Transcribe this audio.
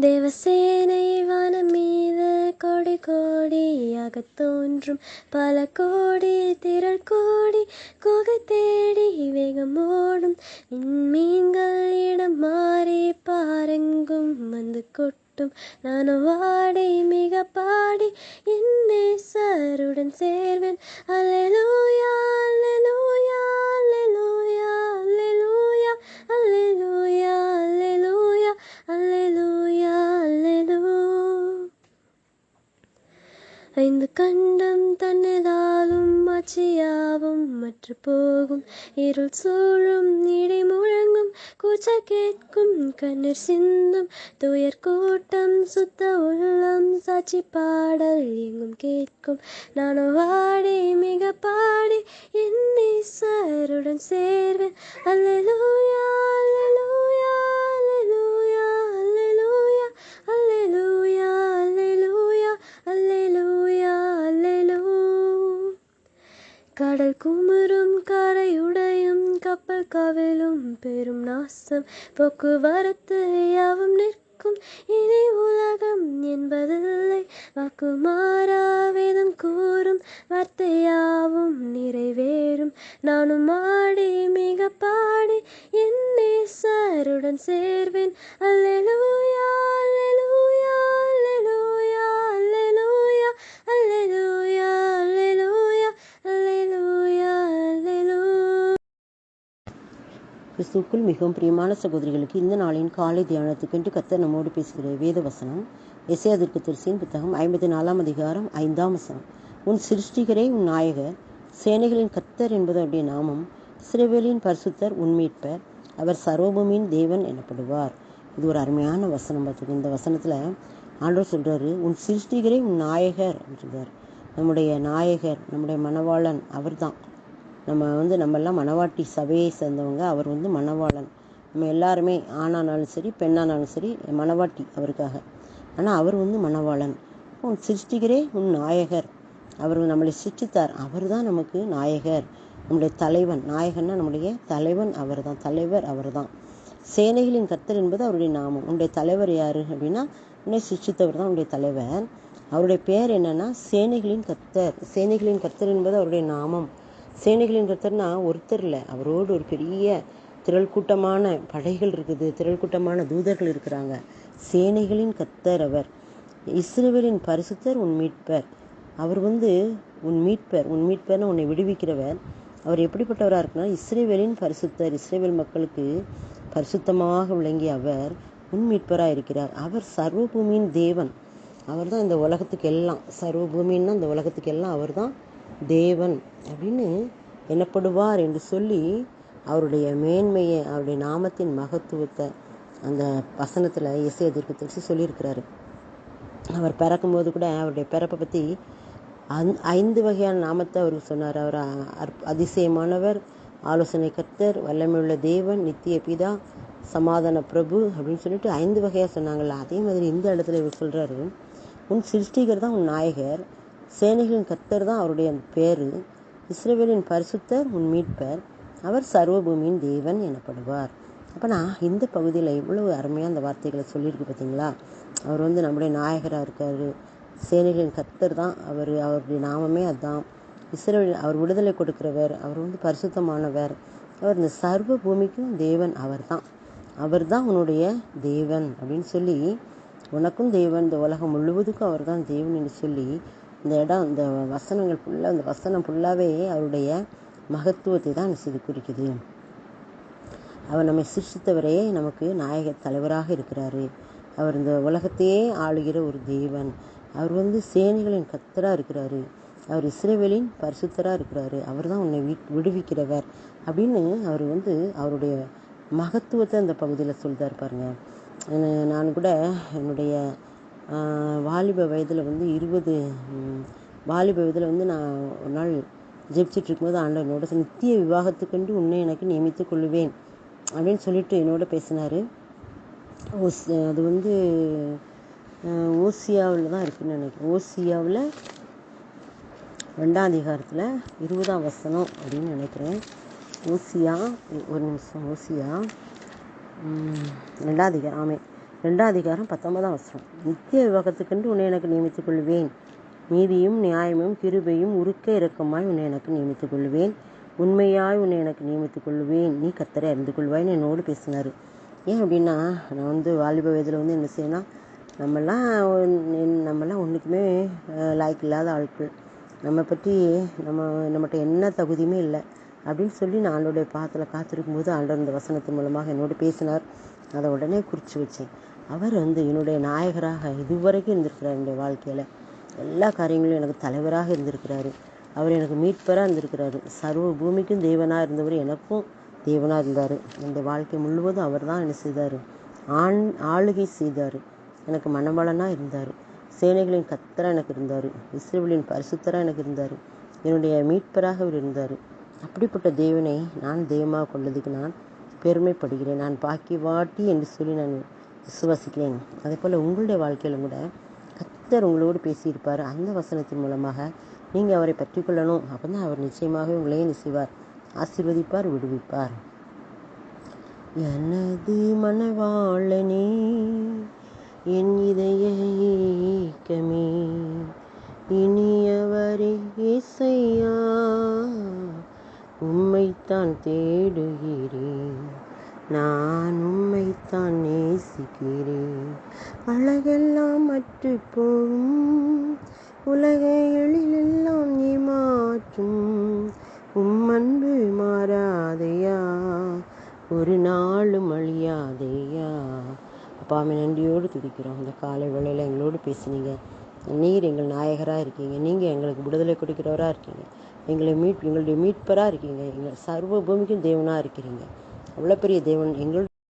தேவசேனை வானம் மீது கோடி கோடியாக தோன்றும். பல கோடி திரள் கோடி குகை தேடி வேகம் ஓடும். விண்மீன்கள் இடம் மாறி பாருங்கும் வந்து கொட்டும். நான் வாடி மிக பாடி என்னை நேசருடன் சேர்வேன். அல்லேலூயா அல்லேலூயா அல்லேலூயா. கண்டம் தன்னதாலும் ஆட்சியாவும் மற்ற போகும். இருள் சூழும் இடை முழங்கும் கூச்ச கேட்கும் கண்ணீர் சிந்தும். துயர் கூட்டம் சுத்த உள்ளம் சாட்சி பாடல் எங்கும் கேட்கும். நானும் வாடி மிக பாடி என்னை சருடன் சே கடல் குமரும் கரையுடையும் கப்பல் கவிழும் பெரும் நாசம். போக்குவரத்து யாவும் நிற்கும். இனி உலகம் என்பதில்லை. வாக்கு வேதம் கூறும். வார்த்தையாவும் நிறைவேறும். நானும் ஆடி மிக பாடி என் நேசருடன் சேர்வேன். அல்லேலூயா அல்லேலூயா அல்லேலூயா. கிறிஸ்துக்குள் மிகவும் பிரியமான சகோதரிகளுக்கு இந்த நாளின் காலை தியானத்துக்கென்று கத்தர் நம்மோடு பேசுகிற வேத வசனம். எசையாதிற்கு திருசியின் புத்தகம் ஐம்பத்தி நாலாம் அதிகாரம் ஐந்தாம் வசனம். உன் சிருஷ்டிகரே உன் நாயகர் சேனைகளின் கத்தர் என்பது நாமம் சிறுவேலின் பரிசுத்தர் உண்மீட்பர் அவர் சரோபமின் தேவன் எனப்படுவார். இது ஒரு அருமையான வசனம் பார்த்துக்கு. இந்த வசனத்தில் ஆண்டவர் சொல்கிறாரு உன் சிருஷ்டிகரே உன் நாயகர் அப்படின்னு நம்முடைய நாயகர் நம்முடைய மணவாளன் அவர்தான். நம்ம வந்து நம்மெல்லாம் மணவாட்டி சபையை சேர்ந்தவங்க. அவர் வந்து மணவாளன். நம்ம எல்லாருமே ஆணானாலும் சரி பெண்ணானாலும் சரி மணவாட்டி அவருக்காக. ஆனால் அவர் வந்து மணவாளன். உன் சிருஷ்டிகரே உன் நாயகர். அவர் நம்மளை சிருஷ்டித்தார். அவர் தான் நமக்கு நாயகர். நம்முடைய தலைவன். நாயகன்னா நம்முடைய தலைவன் அவர் தான் தலைவர் அவர் தான் சேனைகளின் கர்த்தர் என்பது அவருடைய நாமம். உன்னுடைய தலைவர் யார் அப்படின்னா உன்னை சிருஷ்டித்தவர் தான் உன்னுடைய தலைவர். அவருடைய பெயர் என்னன்னா சேனைகளின் கர்த்தர். சேனைகளின் கர்த்தர் என்பது அவருடைய நாமம். சேனைகளின் கர்த்தர்னா ஒருத்தர் இல்லை. அவரோடு ஒரு பெரிய திரள் கூட்டமான படைகள் இருக்குது. திரள் கூட்டமான தூதர்கள் இருக்கிறாங்க. சேனைகளின் கர்த்தர் அவர். இஸ்ரேவேலின் பரிசுத்தர் உன் மீட்பர். அவர் வந்து உன் மீட்பர். உன் மீட்பர்னு உன்னை விடுவிக்கிறவர். அவர் எப்படிப்பட்டவராக இருக்குன்னா இஸ்ரேவேலின் பரிசுத்தர் இஸ்ரேவேல் மக்களுக்கு பரிசுத்தமாக விளங்கிய அவர் உன் மீட்பராக இருக்கிறார். அவர் சர்வபூமியின் தேவன். அவர் தான் இந்த உலகத்துக்கு எல்லாம் சர்வபூமின்னா இந்த உலகத்துக்கு எல்லாம் அவர் தான் தேவன் அப்படின்னு எனப்படுவார் என்று சொல்லி அவருடைய மேன்மையை அவருடைய நாமத்தின் மகத்துவத்தை அந்த வசனத்தில் இசை எதிர்ப்பு தெரிச்சு சொல்லியிருக்கிறாரு. அவர் பிறக்கும்போது கூட அவருடைய பிறப்பை பற்றி அந் ஐந்து வகையான நாமத்தை அவருக்கு சொன்னார். அவர் அற்ப- அதிசயமானவர் ஆலோசனை கர்த்தர் வல்லமையுள்ள தேவன் நித்திய பிதா சமாதான பிரபு அப்படின்னு சொல்லிட்டு ஐந்து வகையாக சொன்னாங்கள்ல அதே மாதிரி இந்த இடத்துல இவர் சொல்கிறாரு உன் சிருஷ்டிகர் தான் உன் நாயகர். சேனைகளின் கர்த்தர் தான் அவருடைய பேர். இஸ்ரேவேலின் பரிசுத்தர் உன் மீட்பர். அவர் சர்வபூமியின் தேவன் எனப்படுவார். அப்போ நான் இந்த பகுதியில் எவ்வளோ அருமையாக அந்த வார்த்தைகளை சொல்லியிருக்கு பார்த்தீங்களா அவர் வந்து நம்முடைய நாயகராக இருக்கார். சேனைகளின் கர்த்தர் தான் அவர். அவருடைய நாமமே அதுதான் இஸ்ரவேல் அவர் விடுதலை கொடுக்குறவர். அவர் வந்து பரிசுத்தமானவர். அவர் இந்த சர்வ பூமிக்கும் தேவன் அவர் தான் அவர் தான் உன்னுடைய தேவன் அப்படின்னு சொல்லி உனக்கும் தேவன். இந்த உலகம் முழுவதுக்கும் அவர் தான் தேவன் என்று சொல்லி இந்த இடம் இந்த வசனங்கள் ஃபுல்லாக இந்த வசனம் ஃபுல்லாகவே அவருடைய மகத்துவத்தை தான் இது குறிக்குது. அவர் நம்மை சிருஷ்டித்தவரே நமக்கு நாயக தலைவராக இருக்கிறாரு. அவர் இந்த உலகத்தையே ஆளுகிற ஒரு தெய்வன் அவர் வந்து சேனைகளின் கத்தராக இருக்கிறாரு. அவர் இஸ்ரேவேலின் பரிசுத்தராக இருக்கிறாரு. அவர் தான் உன்னை வீ விடுவிக்கிறவர் அப்படின்னு அவர் வந்து அவருடைய மகத்துவத்தை அந்த பகுதியில் சொல்லிதான் இருப்பாருங்க நான் கூட என்னுடைய வாலிப வயதில் வந்து இருபது வாலிப வயதில் வந்து நான் ஒரு நாள் ஜெபிச்சுட்டு இருக்கும்போது ஆண்டவர் என்னோட நித்திய விவாகத்துக்கென்று உன்னை எனக்கு நியமித்துக் கொள்ளுவேன். அப்படின்னு சொல்லிட்டு என்னோட பேசினார். ஓஸ் அது வந்து ஓசியாவில் தான் இருக்குன்னு நினைக்கிறேன். ஓசியாவில் ரெண்டாம் அதிகாரத்தில் இருபதாம் வசனம் அப்படின்னு நினைக்கிறேன். ஓசியா ஒரு நிமிஷம் ஓசியா. ரெண்டாம் அதிகாரம் ஆமே ரெண்டாம் அதிகாரம் பத்தொன்பதாம் வசனம். நித்திய விவாகத்துக்கென்று உன்னை எனக்கு நியமித்துக் கொள்வேன் நீதியும் நியாயமும் கிருபையும் உருக்க இறக்கமாய் உன்னை எனக்கு நியமித்துக் கொள்வேன் உண்மையாய் உன்னை எனக்கு நியமித்துக் கொள்வேன் நீ கத்தரை அறிந்து கொள்வாய்ன்னு என்னோடு பேசினார். ஏன் அப்படின்னா நான் வந்து வாலிப வயதில் வந்து என்ன செய்யணும் நம்மெல்லாம் நம்மலாம் நம்மெல்லாம் ஒன்றுக்குமே லாய்க்கு இல்லாத ஆட்கள். நம்ம பற்றி நம்ம நம்மகிட்ட என்ன தகுதியுமே இல்லை. அப்படின்னு சொல்லி நான் ஆண்டோடைய பாத்தில் காத்திருக்கும் போது ஆண்டவர் இந்த வசனத்தின் மூலமாக என்னோடு பேசினார். அதை உடனே குறித்து வச்சேன். அவர் வந்து என்னுடைய நாயகராக இதுவரைக்கும் இருந்திருக்கிறார் என்னுடைய வாழ்க்கையில். எல்லா காரியங்களும் எனக்கு தலைவராக இருந்திருக்கிறாரு. அவர் எனக்கு மீட்பராக இருந்திருக்கிறாரு. சர்வ பூமிக்கும் தேவனாக இருந்தவர் எனக்கும் தேவனாக இருந்தார். என்னுடைய வாழ்க்கை முழுவதும் அவர் தான் என்ன செய்தார். ஆண் ஆளுகை செய்தார். எனக்கு மனபலனாக இருந்தார். சேனைகளின் கத்தராக எனக்கு இருந்தார். இஸ்ரேலின் பரிசுத்தராக எனக்கு இருந்தார். என்னுடைய மீட்பராக அவர் இருந்தார். அப்படிப்பட்ட தேவனை நான் தெய்வமாக கொள்ளதுக்கு நான் பெருமைப்படுகிறேன். நான் பாக்கி வாட்டி என்று சொல்லி நான் விசுவாசிக்கிறேன். அதே போல் உங்களுடைய வாழ்க்கையிலும் கூட கத்தர் உங்களோடு பேசியிருப்பார் அந்த வசனத்தின் மூலமாக. நீங்கள் அவரை பற்றி கொள்ளணும் அப்போ அவர் நிச்சயமாகவே உங்களையே நிச்சயவார் ஆசீர்வதிப்பார் விடுவிப்பார். எனது மனவாளனே என் இதய ஏக்கமே இனியவரே இசையா உம்மைத்தான் தேடுகிறேன். நான் உம்மைத்தான் நேசிக்கிறேன் அழகெல்லாம் அற்று போகும் உலக எழிலெல்லாம் ஏமாற்றும். உம் அன்பு மாறாதையா? ஒரு நாளும் அழியாதையா? அப்பாமே நன்றியோடு துதிக்கிறோம். இந்த காலை வேளையில் எங்களோடு பேசுனீங்க. நீர் எங்கள் நாயகராக இருக்கீங்க. நீங்கள் எங்களுக்கு விடுதலை கொடுக்கிறவராக இருக்கீங்க. எங்களை மீட் எங்களுடைய மீட்பராக இருக்கீங்க. எங்கள் சர்வ பூமிக்கும் தேவனாக இருக்கிறீங்க. அவ்வளோ பெரிய தேவன் எங்கள்